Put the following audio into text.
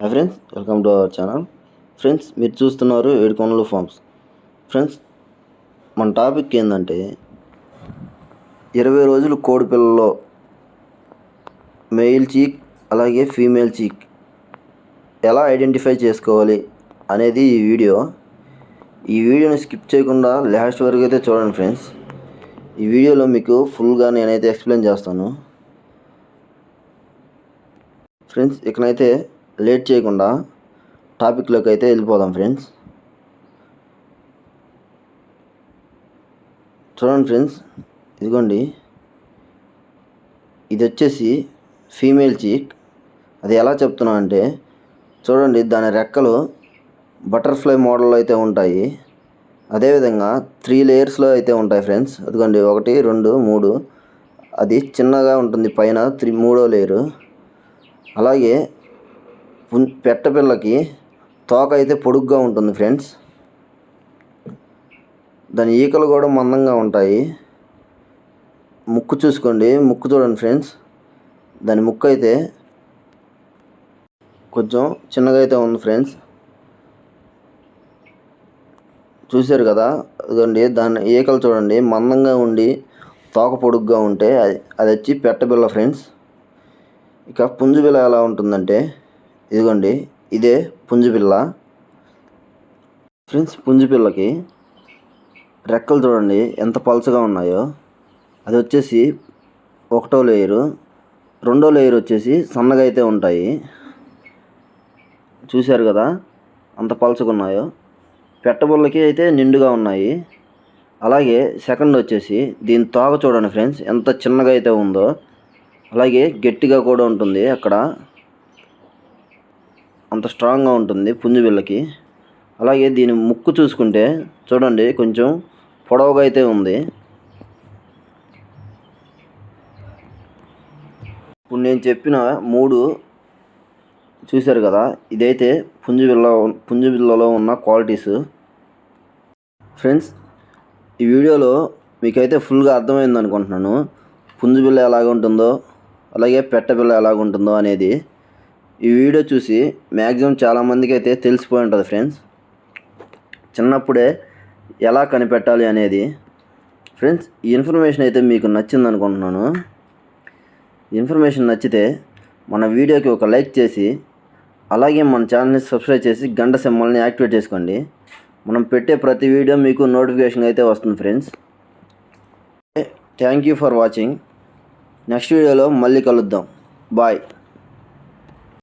Hi friends welcome to our channel friends మీరు చూస్తున్నారు ఏడుకొండలు farms friends మన టాపిక్ ఏంటంటే ఇరవై రోజులు కోడి పిల్లలో మెయిల్ చీక్ అలాగే ఫీమేల్ చీక్ ఎలా ఐడెంటిఫై చేసుకోవాలి అనేది ఈ వీడియో. ఈ వీడియోని స్కిప్ చేయకుండా లాస్ట్ వరకు అయితే చూడండి ఫ్రెండ్స్ ఈ వీడియోలో మీకు ఫుల్గా నేనైతే ఎక్స్ప్లెయిన్ చేస్తాను. ఫ్రెండ్స్ ఇకనైతే లేట్ చేయకుండా టాపిక్లోకి అయితే వెళ్ళిపోదాం ఫ్రెండ్స్. చూడండి ఫ్రెండ్స్ ఇదిగోండి. ఇది వచ్చేసి ఫీమేల్ చీక్. అది ఎలా చెప్తున్నా అంటే చూడండి దాని రెక్కలు బటర్ఫ్లై మోడల్లో అయితే ఉంటాయి. అదేవిధంగా త్రీ లేయర్స్లో అయితే ఉంటాయి ఫ్రెండ్స్. అదిగోండి ఒకటి రెండు మూడు. అది చిన్నగా ఉంటుంది పైన త్రీ మూడో లేయరు. అలాగే పెట్టపిల్లకి తోక అయితే పొడుగ్గా ఉంటుంది ఫ్రెండ్స్. దాని ఈకలు కూడా మందంగా ఉంటాయి. ముక్కు చూసుకోండి ముక్కు చూడండి ఫ్రెండ్స్. దాని ముక్కు అయితే కొంచెం చిన్నగా అయితే ఉంది ఫ్రెండ్స్. చూశారు కదా? ఇదండి దాని ఈకలు చూడండి మందంగా ఉండి తోక పొడుగ్గా ఉంటే అది అది వచ్చి పెట్టబిల్ల ఫ్రెండ్స్. ఇక పుంజుబిల్ల ఎలా ఉంటుందంటే ఇదిగోండి ఇదే పుంజుపిల్ల ఫ్రెండ్స్ పుంజుపిల్లకి రెక్కలు చూడండి ఎంత పలుచగా ఉన్నాయో. అది వచ్చేసి ఒకటో లేయరు. రెండో లేయర్ వచ్చేసి సన్నగా అయితే ఉంటాయి. చూశారు కదా అంత పలుచగా ఉన్నాయో. పెట్టబుల్లకి అయితే నిండుగా ఉన్నాయి. అలాగే సెకండ్ వచ్చేసి దీని తోక చూడండి ఫ్రెండ్స్ ఎంత చిన్నగా అయితే ఉందో. అలాగే గట్టిగా కూడా ఉంటుంది అక్కడ. అంత స్ట్రాంగ్గా ఉంటుంది పుంజుబిల్లకి అలాగే దీని ముక్కు చూసుకుంటే చూడండి కొంచెం పొడవుగా అయితే ఉంది. ఇప్పుడు నేను చెప్పిన మూడు చూశారు కదా ఇదైతే పుంజుబిల్ల పుంజుబిల్లలో ఉన్న క్వాలిటీస్ ఫ్రెండ్స్ ఈ వీడియోలో మీకైతే ఫుల్గా అర్థమైంది అనుకుంటున్నాను పుంజుబిల్ల ఎలాగ ఉంటుందో అలాగే పెట్టబిల్ల ఎలాగ ఉంటుందో అనేది. ఈ వీడియో చూసి మ్యాక్సిమం చాలామందికి అయితే తెలిసిపోయి ఉంటుంది ఫ్రెండ్స్. చిన్నప్పుడే ఎలా కనిపెట్టాలి అనేది. ఫ్రెండ్స్ ఈ ఇన్ఫర్మేషన్ అయితే మీకు నచ్చింది అనుకుంటున్నాను ఇన్ఫర్మేషన్ నచ్చితే మన వీడియోకి ఒక లైక్ చేసి అలాగే మన ఛానల్ని సబ్స్క్రైబ్ చేసి గంట సింబల్ని యాక్టివేట్ చేసుకోండి. మనం పెట్టే ప్రతి వీడియో మీకు నోటిఫికేషన్ అయితే వస్తుంది friends. Thank you for watching. Next వీడియోలో మళ్ళీ కలుద్దాం. బాయ్.